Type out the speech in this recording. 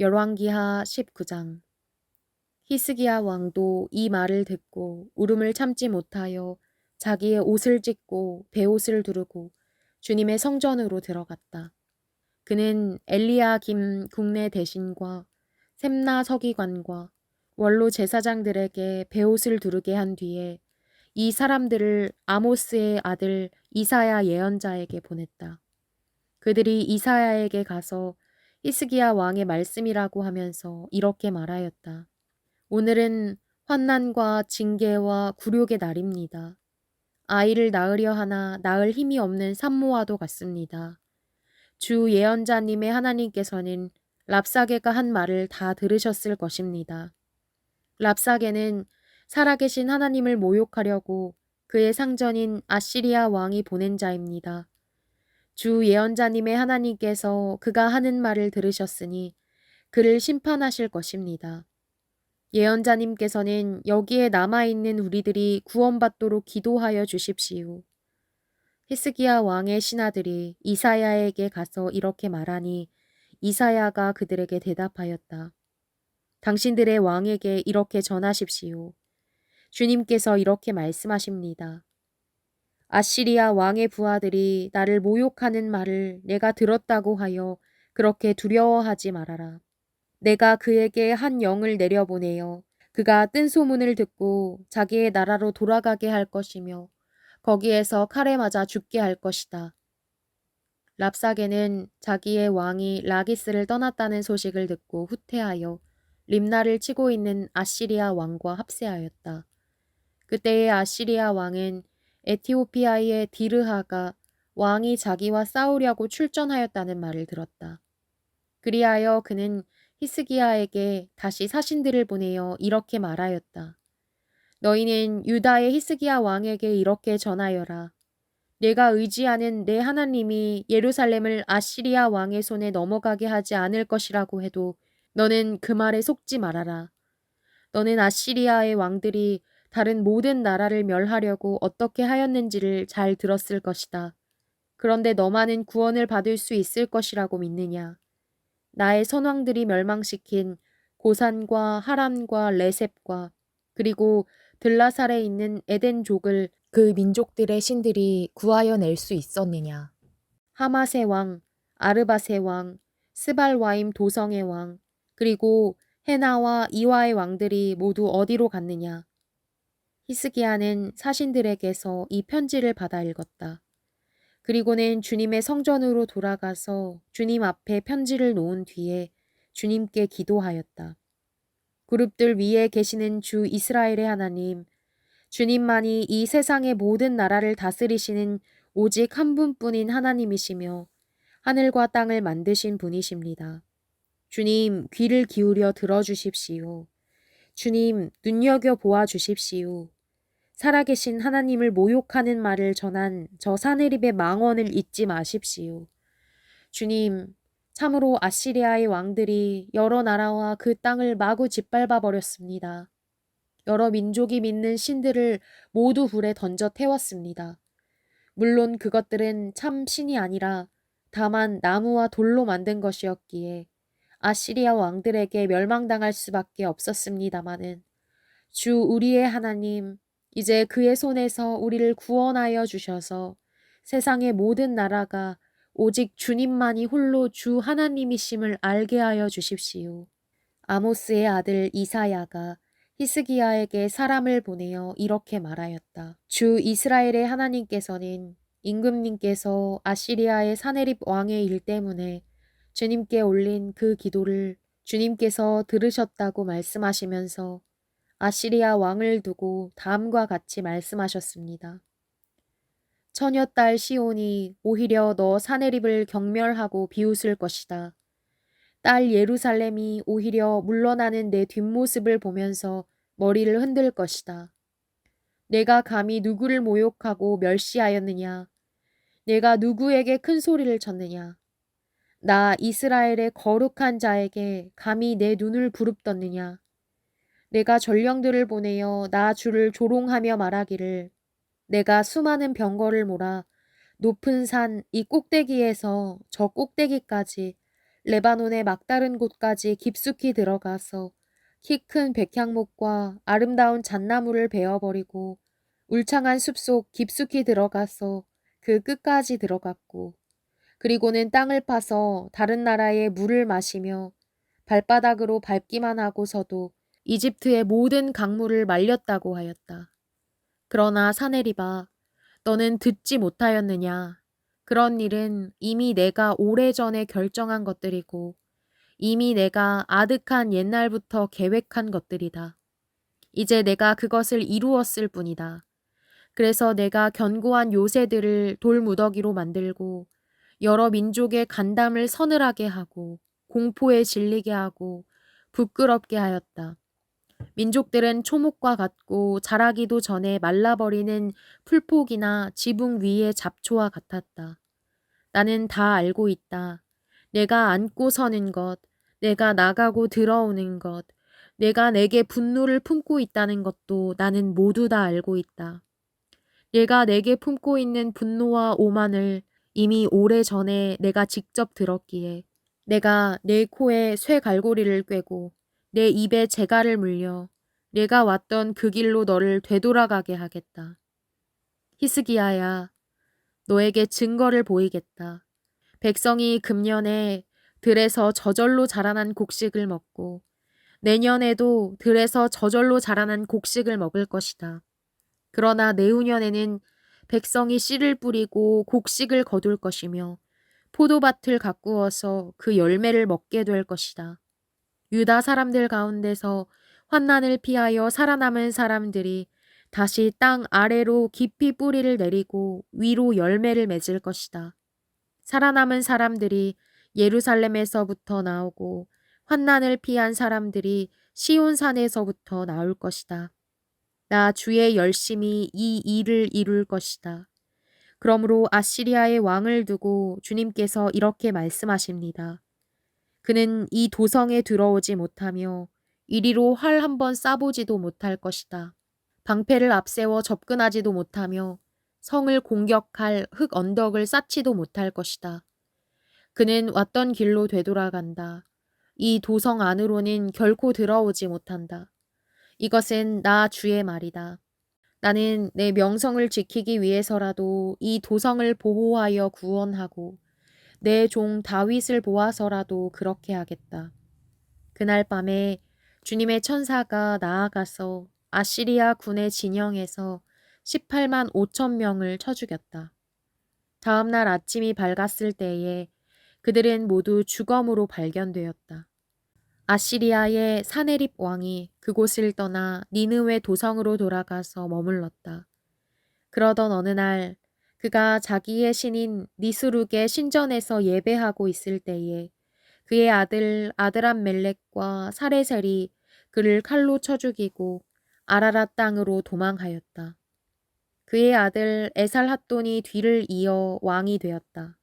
열왕기하 19장 히스기야 왕도 이 말을 듣고 울음을 참지 못하여 자기의 옷을 찢고 베옷을 두르고 주님의 성전으로 들어갔다. 그는 엘리야 김 국내 대신과 샘나 서기관과 원로 제사장들에게 베옷을 두르게 한 뒤에 이 사람들을 아모스의 아들 이사야 예언자에게 보냈다. 그들이 이사야에게 가서 히스기야 왕의 말씀이라고 하면서 이렇게 말하였다. 오늘은 환난과 징계와 굴욕의 날입니다. 아이를 낳으려 하나 낳을 힘이 없는 산모와도 같습니다. 주 예언자님의 하나님께서는 랍사게가 한 말을 다 들으셨을 것입니다. 랍사게는 살아계신 하나님을 모욕하려고 그의 상전인 아시리아 왕이 보낸 자입니다. 주 예언자님의 하나님께서 그가 하는 말을 들으셨으니 그를 심판하실 것입니다. 예언자님께서는 여기에 남아있는 우리들이 구원받도록 기도하여 주십시오. 히스기야 왕의 신하들이 이사야에게 가서 이렇게 말하니 이사야가 그들에게 대답하였다. 당신들의 왕에게 이렇게 전하십시오. 주님께서 이렇게 말씀하십니다. 아시리아 왕의 부하들이 나를 모욕하는 말을 내가 들었다고 하여 그렇게 두려워하지 말아라. 내가 그에게 한 영을 내려보내어 그가 뜬 소문을 듣고 자기의 나라로 돌아가게 할 것이며 거기에서 칼에 맞아 죽게 할 것이다. 랍사게는 자기의 왕이 라기스를 떠났다는 소식을 듣고 후퇴하여 림나를 치고 있는 아시리아 왕과 합세하였다. 그때의 아시리아 왕은 에티오피아의 디르하가 왕이 자기와 싸우려고 출전하였다는 말을 들었다. 그리하여 그는 히스기야에게 다시 사신들을 보내어 이렇게 말하였다. 너희는 유다의 히스기야 왕에게 이렇게 전하여라. 내가 의지하는 내 하나님이 예루살렘을 아시리아 왕의 손에 넘어가게 하지 않을 것이라고 해도 너는 그 말에 속지 말아라. 너는 아시리아의 왕들이 다른 모든 나라를 멸하려고 어떻게 하였는지를 잘 들었을 것이다. 그런데 너만은 구원을 받을 수 있을 것이라고 믿느냐? 나의 선왕들이 멸망시킨 고산과 하란과 레셉과 그리고 들라살에 있는 에덴족을 그 민족들의 신들이 구하여 낼 수 있었느냐? 하마세 왕, 아르바세 왕, 스발와임 도성의 왕, 그리고 헤나와 이와의 왕들이 모두 어디로 갔느냐? 히스기야는 사신들에게서 이 편지를 받아 읽었다. 그리고는 주님의 성전으로 돌아가서 주님 앞에 편지를 놓은 뒤에 주님께 기도하였다. 그룹들 위에 계시는 주 이스라엘의 하나님, 주님만이 이 세상의 모든 나라를 다스리시는 오직 한 분뿐인 하나님이시며 하늘과 땅을 만드신 분이십니다. 주님 귀를 기울여 들어주십시오. 주님 눈여겨 보아 주십시오. 살아계신 하나님을 모욕하는 말을 전한 저 사내립의 망언을 잊지 마십시오. 주님, 참으로 아시리아의 왕들이 여러 나라와 그 땅을 마구 짓밟아 버렸습니다. 여러 민족이 믿는 신들을 모두 불에 던져 태웠습니다. 물론 그것들은 참 신이 아니라 다만 나무와 돌로 만든 것이었기에 아시리아 왕들에게 멸망당할 수밖에 없었습니다마는 주 우리의 하나님 이제 그의 손에서 우리를 구원하여 주셔서 세상의 모든 나라가 오직 주님만이 홀로 주 하나님이심을 알게 하여 주십시오. 아모스의 아들 이사야가 히스기야에게 사람을 보내어 이렇게 말하였다. 주 이스라엘의 하나님께서는 임금님께서 아시리아의 사내립 왕의 일 때문에 주님께 올린 그 기도를 주님께서 들으셨다고 말씀하시면서 아시리아 왕을 두고 다음과 같이 말씀하셨습니다. 처녀 딸 시온이 오히려 너 사내립을 경멸하고 비웃을 것이다. 딸 예루살렘이 오히려 물러나는 내 뒷모습을 보면서 머리를 흔들 것이다. 내가 감히 누구를 모욕하고 멸시하였느냐? 내가 누구에게 큰 소리를 쳤느냐? 나 이스라엘의 거룩한 자에게 감히 내 눈을 부릅떴느냐? 내가 전령들을 보내어 나 주를 조롱하며 말하기를 내가 수많은 병거를 몰아 높은 산 이 꼭대기에서 저 꼭대기까지 레바논의 막다른 곳까지 깊숙이 들어가서 키 큰 백향목과 아름다운 잣나무를 베어버리고 울창한 숲속 깊숙이 들어가서 그 끝까지 들어갔고 그리고는 땅을 파서 다른 나라의 물을 마시며 발바닥으로 밟기만 하고서도 이집트의 모든 강물을 말렸다고 하였다. 그러나 사내리바, 너는 듣지 못하였느냐? 그런 일은 이미 내가 오래전에 결정한 것들이고 이미 내가 아득한 옛날부터 계획한 것들이다. 이제 내가 그것을 이루었을 뿐이다. 그래서 내가 견고한 요새들을 돌무더기로 만들고 여러 민족의 간담을 서늘하게 하고 공포에 질리게 하고 부끄럽게 하였다. 민족들은 초목과 같고 자라기도 전에 말라버리는 풀폭이나 지붕 위의 잡초와 같았다. 나는 다 알고 있다. 내가 앉고 서는 것, 내가 나가고 들어오는 것, 내가 내게 분노를 품고 있다는 것도 나는 모두 다 알고 있다. 내가 내게 품고 있는 분노와 오만을 이미 오래 전에 내가 직접 들었기에 내가 내 코에 쇠갈고리를 꿰고 내 입에 재갈을 물려 내가 왔던 그 길로 너를 되돌아가게 하겠다. 히스기야야, 너에게 증거를 보이겠다. 백성이 금년에 들에서 저절로 자라난 곡식을 먹고 내년에도 들에서 저절로 자라난 곡식을 먹을 것이다. 그러나 내후년에는 백성이 씨를 뿌리고 곡식을 거둘 것이며 포도밭을 가꾸어서 그 열매를 먹게 될 것이다. 유다 사람들 가운데서 환난을 피하여 살아남은 사람들이 다시 땅 아래로 깊이 뿌리를 내리고 위로 열매를 맺을 것이다. 살아남은 사람들이 예루살렘에서부터 나오고 환난을 피한 사람들이 시온산에서부터 나올 것이다. 나 주의 열심히 이 일을 이룰 것이다. 그러므로 아시리아의 왕을 두고 주님께서 이렇게 말씀하십니다. 그는 이 도성에 들어오지 못하며 이리로 활 한 번 쏴보지도 못할 것이다. 방패를 앞세워 접근하지도 못하며 성을 공격할 흙 언덕을 쌓지도 못할 것이다. 그는 왔던 길로 되돌아간다. 이 도성 안으로는 결코 들어오지 못한다. 이것은 나 주의 말이다. 나는 내 명성을 지키기 위해서라도 이 도성을 보호하여 구원하고 내 종 다윗을 보아서라도 그렇게 하겠다. 그날 밤에 주님의 천사가 나아가서 아시리아 군의 진영에서 18만 5천 명을 쳐 죽였다. 다음 날 아침이 밝았을 때에 그들은 모두 주검으로 발견되었다. 아시리아의 사네립 왕이 그곳을 떠나 니느웨 도성으로 돌아가서 머물렀다. 그러던 어느 날 그가 자기의 신인 니스룩의 신전에서 예배하고 있을 때에 그의 아들 아드람 멜렉과 사레셀이 그를 칼로 쳐 죽이고 아라랏 땅으로 도망하였다. 그의 아들 에살핫돈이 뒤를 이어 왕이 되었다.